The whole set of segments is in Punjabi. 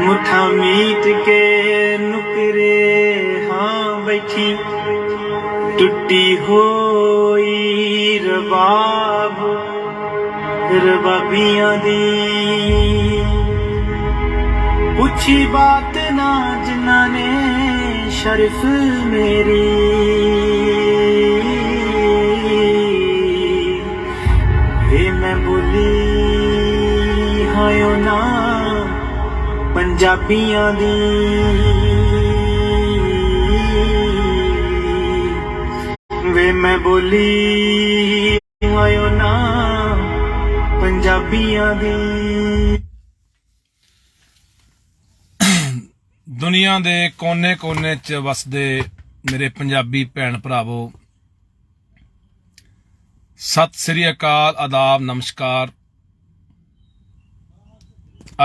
ਮੁੱਠਾ ਮੀਟ ਕੇ ਨੁਕਰੇ ਹਾਂ ਬੈਠੀ। ਟੁੱਟੀ ਹੋਈ ਰਬਾਬ, ਰਬਾਬੀਆਂ ਦੀ। ਪੁੱਛੀ ਬਾਤ ਨਾ ਜਿਨ੍ਹਾਂ ਨੇ ਸ਼ਰਫ ਮੇਰੀ। ਪੰਜਾਬੀਆਂ ਦੀ। ਵੇ ਮੈਂ ਬੋਲੀ ਹਾਇਓ ਨਾ ਪੰਜਾਬੀਆਂ ਦੀ। ਦੁਨੀਆ ਦੇ ਕੋਨੇ-ਕੋਨੇ 'ਚ ਵਸਦੇ ਮੇਰੇ ਪੰਜਾਬੀ ਭੈਣ ਭਰਾਵੋ, ਸਤਿ ਸ੍ਰੀ ਅਕਾਲ, ਆਦਾਬ, ਨਮਸਕਾਰ।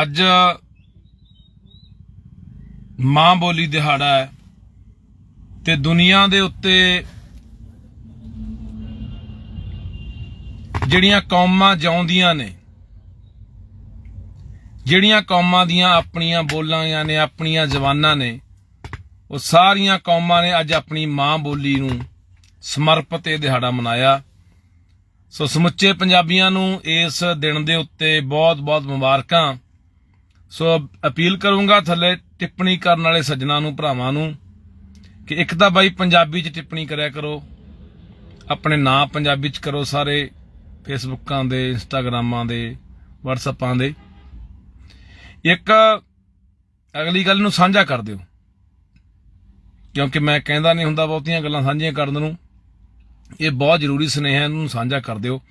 ਅੱਜ ਮਾਂ ਬੋਲੀ ਦਿਹਾੜਾ ਹੈ ਤੇ ਦੁਨੀਆ ਦੇ ਉੱਤੇ ਜਿਹੜੀਆਂ ਕੌਮਾਂ ਜਿਉਂਦੀਆਂ ਨੇ, ਜਿਹੜੀਆਂ ਕੌਮਾਂ ਦੀਆਂ ਆਪਣੀਆਂ ਬੋਲਾਂ ਨੇ, ਆਪਣੀਆਂ ਜ਼ਬਾਨਾਂ ਨੇ, ਉਹ ਸਾਰੀਆਂ ਕੌਮਾਂ ਨੇ ਅੱਜ ਆਪਣੀ ਮਾਂ ਬੋਲੀ ਨੂੰ ਸਮਰਪਿਤ ਇਹ ਦਿਹਾੜਾ ਮਨਾਇਆ। ਸੋ ਸਮੁੱਚੇ ਪੰਜਾਬੀਆਂ ਨੂੰ ਇਸ ਦਿਨ ਦੇ ਉੱਤੇ ਬਹੁਤ-ਬਹੁਤ ਮੁਬਾਰਕਾਂ। ਸੋ ਅਪੀਲ ਕਰੂੰਗਾ ਥੱਲੇ ਟਿੱਪਣੀ ਕਰਨ ਵਾਲੇ ਸੱਜਣਾ ਨੂੰ, ਭਰਾਵਾਂ ਨੂੰ, ਕਿ ਇੱਕ ਤਾਂ ਬਾਈ ਪੰਜਾਬੀ 'ਚ ਟਿੱਪਣੀ ਕਰਿਆ ਕਰੋ, ਆਪਣੇ ਨਾਂ ਪੰਜਾਬੀ 'ਚ ਕਰੋ ਸਾਰੇ ਫੇਸਬੁੱਕਾਂ ਦੇ ਇੰਸਟਾਗ੍ਰਾਮਾਂ ਦੇ ਵਟਸਐਪਾਂ ਦੇ। ਇੱਕ, ਅਗਲੀ ਗੱਲ ਨੂੰ ਸਾਂਝਾ ਕਰ ਦਿਓ। ਕਿਉਂਕਿ ਮੈਂ ਕਹਿੰਦਾ ਨਹੀਂ ਹੁੰਦਾ ਬਹੁਤੀਆਂ ਗੱਲਾਂ ਸਾਂਝੀਆਂ ਕਰਨ ਨੂੰ। ਇਹ ਬਹੁਤ ਜ਼ਰੂਰੀ ਸੁਨੇਹਾ ਇਹਨੂੰ ਸਾਂਝਾ ਕਰ ਦਿਓ।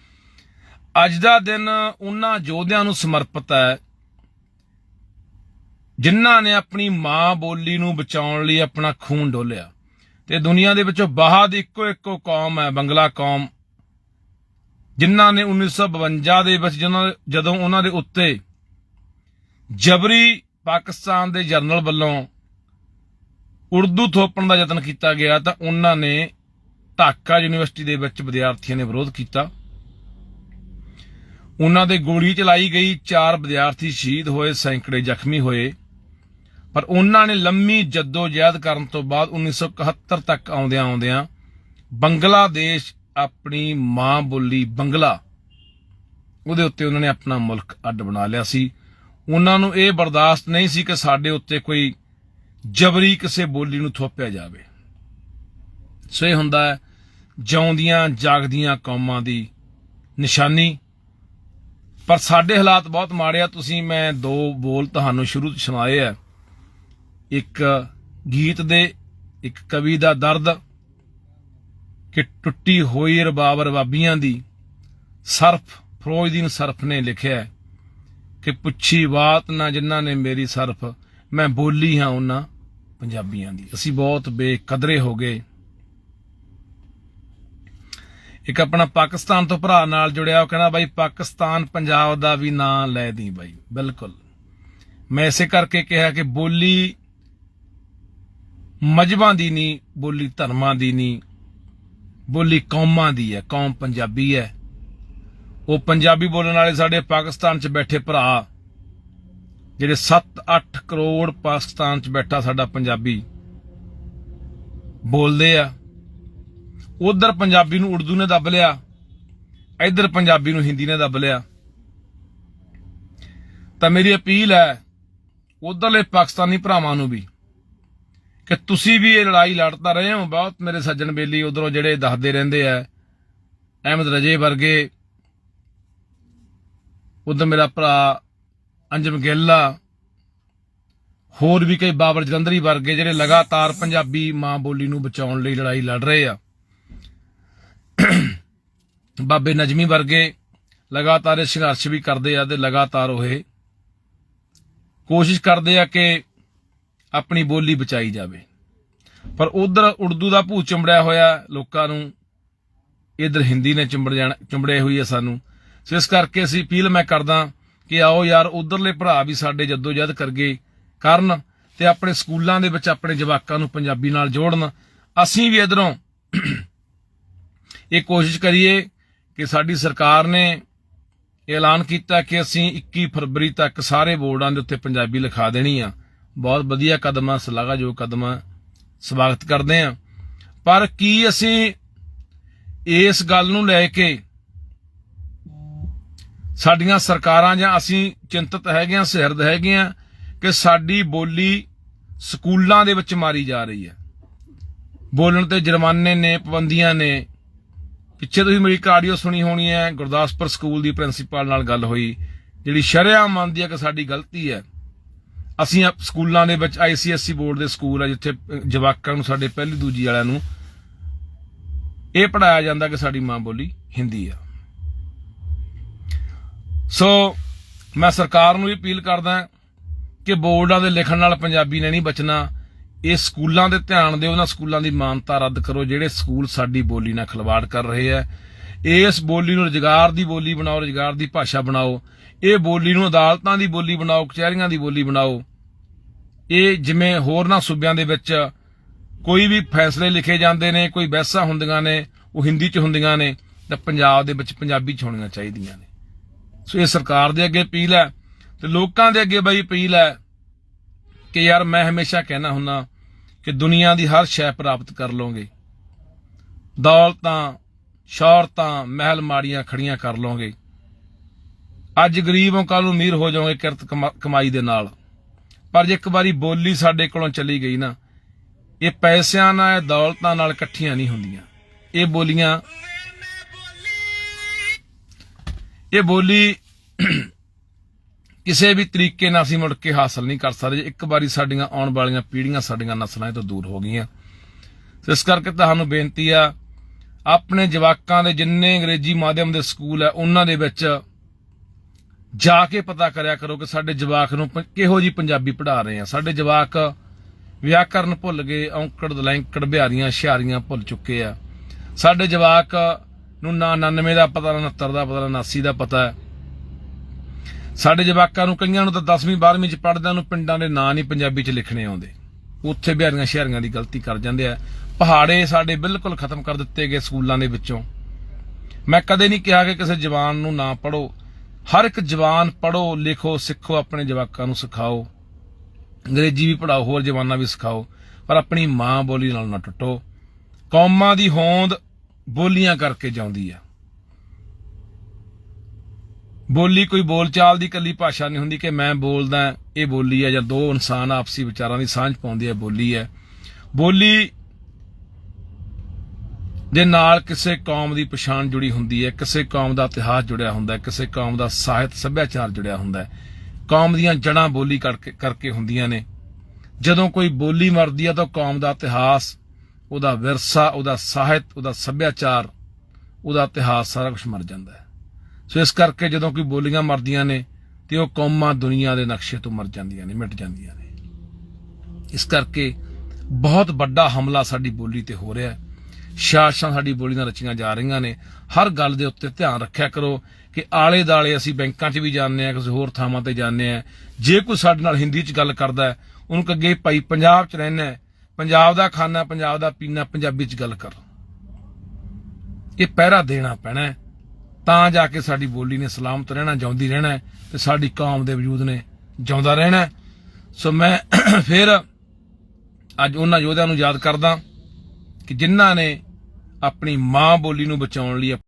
ਅੱਜ ਦਾ ਦਿਨ ਉਹਨਾਂ ਯੋਧਿਆਂ ਨੂੰ ਸਮਰਪਿਤ ਹੈ ਜਿਨ੍ਹਾਂ ਨੇ ਆਪਣੀ ਮਾਂ ਬੋਲੀ ਨੂੰ ਬਚਾਉਣ ਲਈ ਆਪਣਾ ਖੂਨ ਡੋਲਿਆ। ਤੇ ਦੁਨੀਆ ਦੇ ਵਿੱਚੋਂ ਬਾਹਰ ਦੀ ਇੱਕੋ ਇੱਕੋ ਕੌਮ ਹੈ, ਬੰਗਲਾ ਕੌਮ। ਜਿਨ੍ਹਾਂ ਨੇ 1952 ਦੇ ਵਿੱਚ ਜਦੋਂ ਜਦੋਂ ਉਹਨਾਂ ਦੇ ਉੱਤੇ ਜਬਰੀ ਪਾਕਿਸਤਾਨ ਦੇ ਜਰਨਲ ਵੱਲੋਂ ਉਰਦੂ ਥੋਪਣ ਦਾ ਯਤਨ ਕੀਤਾ ਗਿਆ, ਤਾਂ ਉਹਨਾਂ ਨੇ ਢਾਕਾ ਯੂਨੀਵਰਸਿਟੀ ਦੇ ਵਿੱਚ ਵਿਦਿਆਰਥੀਆਂ ਨੇ ਵਿਰੋਧ ਕੀਤਾ। ਉਹਨਾਂ ਦੇ ਗੋਲੀ ਚਲਾਈ ਗਈ, ਚਾਰ ਵਿਦਿਆਰਥੀ ਸ਼ਹੀਦ ਹੋਏ, ਸੈਂਕੜੇ ਜ਼ਖਮੀ ਹੋਏ। ਪਰ ਉਹਨਾਂ ਨੇ ਲੰਮੀ ਜਦੋਜਹਿਦ ਕਰਨ ਤੋਂ ਬਾਅਦ 1971 ਤੱਕ ਆਉਂਦਿਆਂ ਆਉਂਦਿਆਂ ਬੰਗਲਾਦੇਸ਼ ਆਪਣੀ ਮਾਂ ਬੋਲੀ ਬੰਗਲਾ, ਉਹਦੇ ਉੱਤੇ ਉਹਨਾਂ ਨੇ ਆਪਣਾ ਮੁਲਕ ਅੱਡ ਬਣਾ ਲਿਆ ਸੀ। ਉਹਨਾਂ ਨੂੰ ਇਹ ਬਰਦਾਸ਼ਤ ਨਹੀਂ ਸੀ ਕਿ ਸਾਡੇ ਉੱਤੇ ਕੋਈ ਜਬਰੀ ਕਿਸੇ ਬੋਲੀ ਨੂੰ ਥੋਪਿਆ ਜਾਵੇ। ਸੋ ਇਹ ਹੁੰਦਾ ਹੈ, ਜਿਉਂਦੀਆਂ, ਜਾਗਦੀਆਂ ਕੌਮਾਂ ਦੀ ਨਿਸ਼ਾਨੀ। ਪਰ ਸਾਡੇ ਹਾਲਾਤ ਬਹੁਤ ਮਾੜੇ ਆ। ਤੁਸੀਂ, ਮੈਂ ਦੋ ਬੋਲ ਤੁਹਾਨੂੰ ਸ਼ੁਰੂ ਤੋਂ ਸੁਣਾਏ ਆ। ਇੱਕ ਗੀਤ ਦੇ, ਇੱਕ ਕਵੀ ਦਾ ਦਰਦ ਕਿ ਟੁੱਟੀ ਹੋਈ ਰਬਾਬ ਰਬਾਬੀਆਂ ਦੀ ਸਰਫ, ਫਰੋਜ਼ਦੀਨ ਸਰਫ ਨੇ ਲਿਖਿਆ ਕਿ ਪੁੱਛੀ ਬਾਤ ਨਾ ਜਿਨ੍ਹਾਂ ਨੇ ਮੇਰੀ ਸਰਫ, ਮੈਂ ਬੋਲੀ ਹਾਂ ਉਹਨਾਂ ਪੰਜਾਬੀਆਂ ਦੀ। ਅਸੀਂ ਬਹੁਤ ਬੇਕਦਰੇ ਹੋ ਗਏ। ਇੱਕ ਆਪਣਾ ਪਾਕਿਸਤਾਨ ਤੋਂ ਭਰਾ ਨਾਲ ਜੁੜਿਆ, ਉਹ ਕਹਿੰਦਾ, ਬਾਈ, ਪਾਕਿਸਤਾਨ ਪੰਜਾਬ ਦਾ ਵੀ ਨਾਂ ਲੈ ਦੀ ਬਾਈ। ਬਿਲਕੁਲ। ਮੈਂ ਇਸੇ ਕਰਕੇ ਕਿਹਾ ਕਿ ਬੋਲੀ ਮਜਬਾਂ ਦੀ ਨਹੀਂ ਬੋਲੀ ਧਰਮਾਂ ਦੀ ਨਹੀਂ ਬੋਲੀ ਕੌਮਾਂ ਦੀ ਹੈ ਕੌਮ ਪੰਜਾਬੀ ਹੈ ਉਹ ਪੰਜਾਬੀ ਬੋਲਣ ਵਾਲੇ ਸਾਡੇ ਪਾਕਿਸਤਾਨ 'ਚ ਬੈਠੇ ਭਰਾ, ਜਿਹੜੇ 7-8 ਕਰੋੜ ਪਾਕਿਸਤਾਨ 'ਚ ਬੈਠਾ ਸਾਡਾ ਪੰਜਾਬੀ, ਬੋਲਦੇ ਆ। ਉਧਰ ਪੰਜਾਬੀ ਨੂੰ ਉਰਦੂ ਨੇ ਦੱਬ ਲਿਆ, ਇੱਧਰ ਪੰਜਾਬੀ ਨੂੰ ਹਿੰਦੀ ਨੇ ਦੱਬ ਲਿਆ। ਤਾਂ ਮੇਰੀ ਅਪੀਲ ਹੈ ਉਧਰਲੇ ਪਾਕਿਸਤਾਨੀ ਭਰਾਵਾਂ ਨੂੰ ਵੀ ਕਿ ਤੁਸੀਂ ਵੀ ਇਹ ਲੜਾਈ ਲੜਦਾ ਰਹੇ ਹੋ, ਬਹੁਤ ਮੇਰੇ ਸੱਜਣ ਬੇਲੀ ਉਧਰੋਂ ਜਿਹੜੇ ਦੱਸਦੇ ਰਹਿੰਦੇ ਆ, ਅਹਿਮਦ ਰਜੇ ਵਰਗੇ, ਉਧਰ ਮੇਰਾ ਭਰਾ ਅੰਜਮ ਗਿੱਲਾ ਹੋਰ ਵੀ ਕਈ ਬਾਬਰ ਜਲੰਧਰੀ ਵਰਗੇ ਜਿਹੜੇ ਲਗਾਤਾਰ ਪੰਜਾਬੀ ਮਾਂ ਬੋਲੀ ਨੂੰ ਬਚਾਉਣ ਲਈ ਲੜਾਈ ਲੜ ਰਹੇ ਆ। ਬਾਬੇ ਨਜਮੀ ਵਰਗੇ ਲਗਾਤਾਰ ਇਹ ਸੰਘਰਸ਼ ਵੀ ਕਰਦੇ ਆ ਤੇ ਲਗਾਤਾਰ ਉਹ ਕੋਸ਼ਿਸ਼ ਕਰਦੇ ਆ ਕਿ ਆਪਣੀ ਬੋਲੀ ਬਚਾਈ ਜਾਵੇ। ਪਰ ਉਧਰ ਉਰਦੂ ਦਾ ਭੂਤ ਚੰਬੜਿਆ ਹੋਇਆ ਲੋਕਾਂ ਨੂੰ, ਇਧਰ ਹਿੰਦੀ ਨੇ ਚੰਬੜ ਜਾਣਾ, ਚੰਬੜਿਆ ਹੋਈ ਹੈ ਸਾਨੂੰ। ਸੋ ਇਸ ਕਰਕੇ ਅਸੀਂ ਅਪੀਲ ਮੈਂ ਕਰਦਾ ਕਿ ਆਓ ਯਾਰ, ਉਧਰਲੇ ਭਰਾ ਵੀ ਸਾਡੇ ਜੱਦੋ ਜਦੋਜਹਿਦ ਕਰਗੇ ਕਰਨ ਤੇ ਆਪਣੇ ਸਕੂਲਾਂ ਦੇ ਵਿੱਚ ਆਪਣੇ ਜਵਾਕਾਂ ਨੂੰ ਪੰਜਾਬੀ ਨਾਲ ਜੋੜਨ। ਅਸੀਂ ਵੀ ਇਧਰੋਂ ਇਹ ਕੋਸ਼ਿਸ਼ ਕਰੀਏ ਕਿ ਸਾਡੀ ਸਰਕਾਰ ਨੇ ਐਲਾਨ ਕੀਤਾ ਕਿ ਅਸੀਂ 21 ਫਰਵਰੀ ਤੱਕ ਸਾਰੇ ਬੋਰਡਾਂ ਦੇ ਉੱਤੇ ਪੰਜਾਬੀ ਲਿਖਾ ਦੇਣੀ ਆ। ਬਹੁਤ ਵਧੀਆ ਕਦਮ ਆ ਸ਼ਲਾਘਾਯੋਗ ਕਦਮ ਆ ਸਵਾਗਤ ਕਰਦੇ ਆ ਪਰ ਕੀ ਅਸੀਂ ਇਸ ਗੱਲ ਨੂੰ ਲੈ ਕੇ ਸਾਡੀਆਂ ਸਰਕਾਰਾਂ ਜਾਂ ਅਸੀਂ ਚਿੰਤਤ ਹੈਗੇ ਆ ਸਿਰਦ ਹੈਗੇ ਆ ਕਿ ਸਾਡੀ ਬੋਲੀ ਸਕੂਲਾਂ ਦੇ ਵਿੱਚ ਮਾਰੀ ਜਾ ਰਹੀ ਹੈ। ਬੋਲਣ ਤੇ ਜੁਰਮਾਨੇ ਨੇ, ਪਾਬੰਦੀਆਂ ਨੇ। ਪਿੱਛੇ ਤੁਸੀਂ ਮੇਰੀ ਇੱਕ ਆਡੀਓ ਸੁਣੀ ਹੋਣੀ ਹੈ, ਗੁਰਦਾਸਪੁਰ ਸਕੂਲ ਦੀ ਪ੍ਰਿੰਸੀਪਲ ਨਾਲ ਗੱਲ ਹੋਈ, ਜਿਹੜੀ ਸ਼ਰਿਆ ਮੰਨਦੀ ਹੈ ਕਿ ਸਾਡੀ ਗਲਤੀ ਹੈ। ਅਸੀਂ ਸਕੂਲਾਂ ਦੇ ਵਿੱਚ ਆਈਸੀਐਸਸੀ ਬੋਰਡ ਦੇ ਸਕੂਲ ਆ, ਜਿੱਥੇ ਜਵਾਕਾਂ ਨੂੰ ਸਾਡੇ ਪਹਿਲੀ ਦੂਜੀ ਵਾਲਿਆਂ ਨੂੰ ਇਹ ਪੜਾਇਆ ਜਾਂਦਾ ਕਿ ਸਾਡੀ ਮਾਂ ਬੋਲੀ ਹਿੰਦੀ ਆ। ਸੋ ਮੈਂ ਸਰਕਾਰ ਨੂੰ ਵੀ ਅਪੀਲ ਕਰਦਾ ਕਿ ਬੋਰਡਾਂ ਦੇ ਲਿਖਣ ਨਾਲ ਪੰਜਾਬੀ ਨੇ ਨਹੀਂ ਬਚਣਾ। ਇਹ ਸਕੂਲਾਂ ਦੇ ਧਿਆਨ ਦਿਓ, ਉਹਨਾਂ ਸਕੂਲਾਂ ਦੀ ਮਾਨਤਾ ਰੱਦ ਕਰੋ, ਜਿਹੜੇ ਸਕੂਲ ਸਾਡੀ ਬੋਲੀ ਨਾਲ ਖਿਲਵਾੜ ਕਰ ਰਹੇ ਆ। ਇਸ ਬੋਲੀ ਨੂੰ ਰੁਜ਼ਗਾਰ ਦੀ ਬੋਲੀ ਬਣਾਓ, ਰੁਜ਼ਗਾਰ ਦੀ ਭਾਸ਼ਾ ਬਣਾਓ। ਇਹ ਬੋਲੀ ਨੂੰ ਅਦਾਲਤਾਂ ਦੀ ਬੋਲੀ ਬਣਾਓ, ਕਚਹਿਰੀਆਂ ਦੀ ਬੋਲੀ ਬਣਾਓ। ਇਹ ਜਿਵੇਂ ਹੋਰਨਾਂ ਸੂਬਿਆਂ ਦੇ ਵਿੱਚ ਕੋਈ ਵੀ ਫੈਸਲੇ ਲਿਖੇ ਜਾਂਦੇ ਨੇ, ਕੋਈ ਬਹਿਸਾਂ ਹੁੰਦੀਆਂ ਨੇ, ਉਹ ਹਿੰਦੀ 'ਚ ਹੁੰਦੀਆਂ ਨੇ, ਤਾਂ ਪੰਜਾਬ ਦੇ ਵਿੱਚ ਪੰਜਾਬੀ 'ਚ ਹੋਣੀਆਂ ਚਾਹੀਦੀਆਂ ਨੇ। ਸੋ ਇਹ ਸਰਕਾਰ ਦੇ ਅੱਗੇ ਅਪੀਲ ਹੈ ਤੇ ਲੋਕਾਂ ਦੇ ਅੱਗੇ ਬਈ ਅਪੀਲ ਹੈ ਕਿ ਯਾਰ ਮੈਂ ਹਮੇਸ਼ਾ ਕਹਿਣਾ ਹੁੰਨਾ ਕਿ ਦੁਨੀਆ ਦੀ ਹਰ ਸ਼ੈ ਪ੍ਰਾਪਤ ਕਰ ਲਓਗੇ। ਦੌਲਤਾਂ, ਸ਼ੌਹਰਤਾਂ, ਮਹਿਲ ਮਾੜੀਆਂ ਖੜੀਆਂ ਕਰ ਲਓਗੇ। ਅੱਜ ਗਰੀਬ ਹੋ ਕੱਲ ਨੂੰ ਅਮੀਰ ਹੋ ਜਾਓਗੇ ਕਿਰਤ ਕਮਾ- ਕਮਾਈ ਦੇ ਨਾਲ। ਪਰ ਜੇ ਇੱਕ ਵਾਰੀ ਬੋਲੀ ਸਾਡੇ ਕੋਲੋਂ ਚਲੀ ਗਈ ਨਾ, ਇਹ ਪੈਸਿਆਂ ਨਾਲ ਦੌਲਤਾਂ ਨਾਲ ਇਕੱਠੀਆਂ ਨਹੀਂ ਹੁੰਦੀਆਂ। ਇਹ ਬੋਲੀਆਂ, ਇਹ ਬੋਲੀ ਕਿਸੇ ਵੀ ਤਰੀਕੇ ਨਾਲ ਅਸੀਂ ਮੁੜ ਕੇ ਹਾਸਲ ਨਹੀਂ ਕਰ ਸਕਦੇ। ਇੱਕ ਵਾਰੀ ਸਾਡੀਆਂ ਆਉਣ ਵਾਲੀਆਂ ਪੀੜ੍ਹੀਆਂ ਸਾਡੀਆਂ ਨਸਲਾਂ ਤੋਂ ਦੂਰ ਹੋ ਗਈਆਂ। ਇਸ ਕਰਕੇ ਤੁਹਾਨੂੰ ਬੇਨਤੀ ਆ, ਆਪਣੇ ਜਵਾਕਾਂ ਦੇ ਜਿੰਨੇ ਅੰਗਰੇਜ਼ੀ ਮਾਧਿਅਮ ਦੇ ਸਕੂਲ ਹੈ ਉਹਨਾਂ ਦੇ ਵਿੱਚ ਜਾ ਕੇ ਪਤਾ ਕਰਿਆ ਕਰੋ ਕਿ ਸਾਡੇ ਜਵਾਕ ਨੂੰ ਕਿਹੋ ਜੀ ਪੰਜਾਬੀ ਪੜ੍ਹਾ ਰਹੇ ਆ। ਸਾਡੇ ਜਵਾਕ ਵਿਆਕਰਨ ਭੁੱਲ ਗਏ, ਔਂਕੜ ਦਲੈਂਕੜ ਬਿਹਾਰੀਆਂ ਸ਼ਿਆਰੀਆਂ ਭੁੱਲ ਚੁੱਕੇ ਆ। ਸਾਡੇ ਜਵਾਕ ਨੂੰ ਨਾ 99 ਦਾ ਪਤਾ, ਨਾ 69 ਦਾ ਪਤਾ, ਨਾ 89 ਦਾ ਪਤਾ ਹੈ। ਸਾਡੇ ਜਵਾਕਾਂ ਨੂੰ ਕਈਆਂ ਨੂੰ ਤਾਂ 10ਵੀਂ 12ਵੀਂ ਚ ਪੜਦਿਆਂ ਨੂੰ ਪਿੰਡਾਂ ਦੇ ਨਾਂ ਨਹੀਂ ਪੰਜਾਬੀ ਚ ਲਿਖਣੇ ਆਉਂਦੇ। ਉੱਥੇ ਬਿਹਾਰੀਆਂ ਸ਼ਹਿਰੀਆਂ ਦੀ ਗਲਤੀ ਕਰ ਜਾਂਦੇ ਆ। ਪਹਾੜੇ ਸਾਡੇ ਬਿਲਕੁਲ ਖਤਮ ਕਰ ਦਿੱਤੇ ਗਏ ਸਕੂਲਾਂ ਦੇ ਵਿੱਚੋਂ। ਮੈਂ ਕਦੇ ਨਹੀਂ ਕਿਹਾ ਕਿ ਕਿਸੇ ਜਵਾਨ ਨੂੰ ਨਾ ਪੜੋ ਹਰ ਇੱਕ ਜਵਾਨ ਪੜੋ ਲਿਖੋ, ਸਿੱਖੋ, ਆਪਣੇ ਜਵਾਕਾਂ ਨੂੰ ਸਿਖਾਓ। ਅੰਗਰੇਜ਼ੀ ਵੀ ਪੜਾਓ ਹੋਰ ਜਵਾਨਾਂ ਵੀ ਸਿਖਾਓ, ਪਰ ਆਪਣੀ ਮਾਂ ਬੋਲੀ ਨਾਲ ਨਾ ਟੁੱਟੋ। ਕੌਮਾਂ ਦੀ ਹੋਂਦ ਬੋਲੀਆਂ ਕਰਕੇ ਜਾਂਦੀ ਆ। ਬੋਲੀ ਕੋਈ ਬੋਲਚਾਲ ਦੀ ਇਕੱਲੀ ਭਾਸ਼ਾ ਨਹੀਂ ਹੁੰਦੀ ਕਿ ਮੈਂ ਬੋਲਦਾ, ਇਹ ਬੋਲੀ ਹੈ ਜਾਂ ਦੋ ਇਨਸਾਨ ਆਪਸੀ ਵਿਚਾਰਾਂ ਦੀ ਸਾਂਝ ਪਾਉਂਦੀ ਹੈ ਬੋਲੀ ਹੈ ਬੋਲੀ ਦੇ ਨਾਲ ਕਿਸੇ ਕੌਮ ਦੀ ਪਛਾਣ ਜੁੜੀ ਹੁੰਦੀ ਹੈ, ਕਿਸੇ ਕੌਮ ਦਾ ਇਤਿਹਾਸ ਜੁੜਿਆ ਹੁੰਦਾ ਹੈ, ਕਿਸੇ ਕੌਮ ਦਾ ਸਾਹਿਤ, ਸੱਭਿਆਚਾਰ ਜੁੜਿਆ ਹੁੰਦਾ ਹੈ। ਕੌਮ ਦੀਆਂ ਜੜਾਂ ਬੋਲੀ ਕਰਕੇ ਕਰਕੇ ਹੁੰਦੀਆਂ ਨੇ। ਜਦੋਂ ਕੋਈ ਬੋਲੀ ਮਰਦੀ ਹੈ ਤਾਂ ਕੌਮ ਦਾ ਇਤਿਹਾਸ, ਉਹਦਾ ਵਿਰਸਾ, ਉਹਦਾ ਸਾਹਿਤ, ਉਹਦਾ ਸੱਭਿਆਚਾਰ, ਉਹਦਾ ਇਤਿਹਾਸ ਸਾਰਾ ਕੁਝ ਮਰ ਜਾਂਦਾ ਹੈ। ਸੋ ਇਸ ਕਰਕੇ ਜਦੋਂ ਕੋਈ ਬੋਲੀਆਂ ਮਰਦੀਆਂ ਨੇ, ਤੇ ਉਹ ਕੌਮਾਂ ਦੁਨੀਆ ਦੇ ਨਕਸ਼ੇ ਤੋਂ ਮਰ ਜਾਂਦੀਆਂ ਨੇ, ਮਿਟ ਜਾਂਦੀਆਂ ਨੇ। ਇਸ ਕਰਕੇ ਬਹੁਤ ਵੱਡਾ ਹਮਲਾ ਸਾਡੀ ਬੋਲੀ ਤੇ ਹੋ ਰਿਹਾ ਹੈ। ਸ਼ਾਸਾਂ ਸਾਡੀ ਬੋਲੀ ਨਾਲ ਰਚੀਆਂ ਜਾ ਰਹੀਆਂ ਨੇ। ਹਰ ਗੱਲ ਦੇ ਉੱਤੇ ਧਿਆਨ ਰੱਖਿਆ ਕਰੋ ਕਿ ਆਲੇ ਦਾਲੇ ਅਸੀਂ ਬੈਂਕਾਂ 'ਚ ਵੀ ਜਾਂਦੇ ਆ ਕਿਸੇ ਹੋਰ ਥਾਵਾਂ ਤੇ ਜਾਂਦੇ ਆ ਜੇ ਕੋਈ ਸਾਡੇ ਨਾਲ ਹਿੰਦੀ 'ਚ ਗੱਲ ਕਰਦਾ ਉਹਨੂੰ ਕਹੇ, ਭਾਈ, ਪੰਜਾਬ 'ਚ ਰਹਿਣਾ ਪੰਜਾਬ ਦਾ ਖਾਣਾ, ਪੰਜਾਬ ਦਾ ਪੀਣਾ, ਪੰਜਾਬੀ 'ਚ ਗੱਲ ਕਰ। ਇਹ ਪਹਿਰਾ ਦੇਣਾ ਪੈਣਾ ਤਾਂ ਜਾ ਕੇ ਸਾਡੀ ਬੋਲੀ ਨੇ ਸਲਾਮਤ ਰਹਿਣਾ, ਜਿਉਂਦੀ ਰਹਿਣਾ ਹੈ ਤੇ ਸਾਡੀ ਕੌਮ ਦੇ ਵਜੂਦ ਨੇ ਜਿਉਂਦਾ ਰਹਿਣਾ ਸੋ ਮੈਂ ਫਿਰ ਅੱਜ ਉਹਨਾਂ ਯੋਧਿਆਂ ਨੂੰ ਯਾਦ ਕਰਦਾ ਕਿ ਜਿਨ੍ਹਾਂ ਨੇ ਆਪਣੀ ਮਾਂ ਬੋਲੀ ਨੂੰ ਬਚਾਉਣ ਲਈ